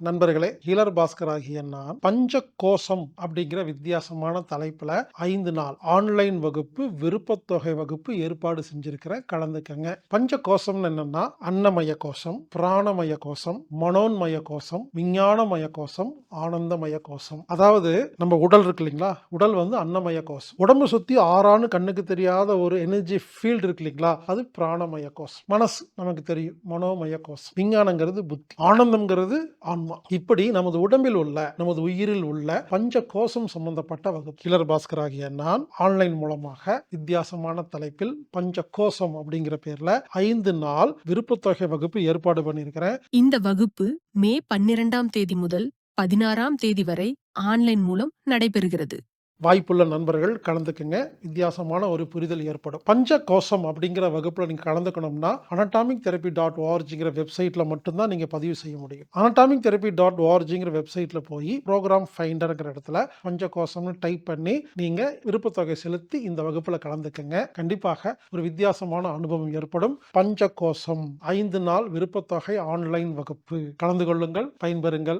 நண்பர்களே ஹீலர் பாஸ்கர் ஆகிய நான் பஞ்ச கோஷம் அப்படிங்கிற வித்தியாசமான தலைப்புல ஐந்து நாள் ஆன்லைன் வகுப்பு விருப்பத்தொகை வகுப்பு ஏற்பாடு செஞ்சிருக்கிறேன் கலந்துக்கங்க. பஞ்ச கோஷம்னு என்னன்னா அன்னமய கோஷம் பிராணமய கோஷம் மனோன்மய கோஷம் விஞ்ஞானமய கோஷம் ஆனந்தமய கோஷம். அதாவது நம்ம உடல் இருக்கு இல்லைங்களா? உடல் வந்து அன்னமய கோஷம். உடம்பு சுத்தி ஆறான்னு கண்ணுக்கு தெரியாத ஒரு எனர்ஜி ஃபீல்டு இருக்கு இல்லைங்களா? அது பிராணமய கோஷம். மனசு நமக்கு தெரியும் மனோமய கோஷம். விஞ்ஞானங்கிறது புத்தி. ஆனந்தம்ங்கிறது ஆன்மா. இப்படி நமது உடம்பில் உள்ள நமது உயிரில் உள்ள பஞ்ச கோஷம் சம்பந்தப்பட்ட வகுப்பு. கிளர் பாஸ்கர் ஆகிய நான் ஆன்லைன் மூலமாக வித்தியாசமான தலைப்பில் பஞ்ச கோஷம் அப்படிங்கிற பேர்ல ஐந்து நாள் விருப்பத்தொகை வகுப்பு ஏற்பாடு பண்ணியிருக்கிறேன். இந்த வகுப்பு மே பன்னிரெண்டாம் தேதி முதல் பதினாறாம் தேதி வரை ஆன்லைன் மூலம் நடைபெறுகிறது. வாய்ப்புள்ள நண்பர்கள் கலந்துக்குங்க. வித்தியாசமான ஒரு புரிதல் ஏற்படும். பஞ்ச கோஷம் அப்படிங்கிற வகுப்பில் நீங்கள் கலந்துக்கணும்னா அனட்டாமிக் தெரப்பி டாட் ஓஆர்ஜிங்கிற வெப்சைட்டில் மட்டும்தான் நீங்கள் பதிவு செய்ய முடியும். அனட்டாமிக் தெரப்பி டாட் ஓஆர்ஜிங்கிற வெப்சைட்டில் போய் ப்ரோக்ராம் ஃபைண்டர்ங்கிற இடத்துல பஞ்ச கோஷம்னு டைப் பண்ணி நீங்கள் விருப்பத்தொகை செலுத்தி இந்த வகுப்பில் கலந்துக்குங்க. கண்டிப்பாக ஒரு வித்தியாசமான அனுபவம் ஏற்படும். பஞ்ச கோஷம் ஐந்து நாள் விருப்பத்தொகை ஆன்லைன் வகுப்பு. கலந்து கொள்ளுங்கள் பயன்பெறுங்கள்.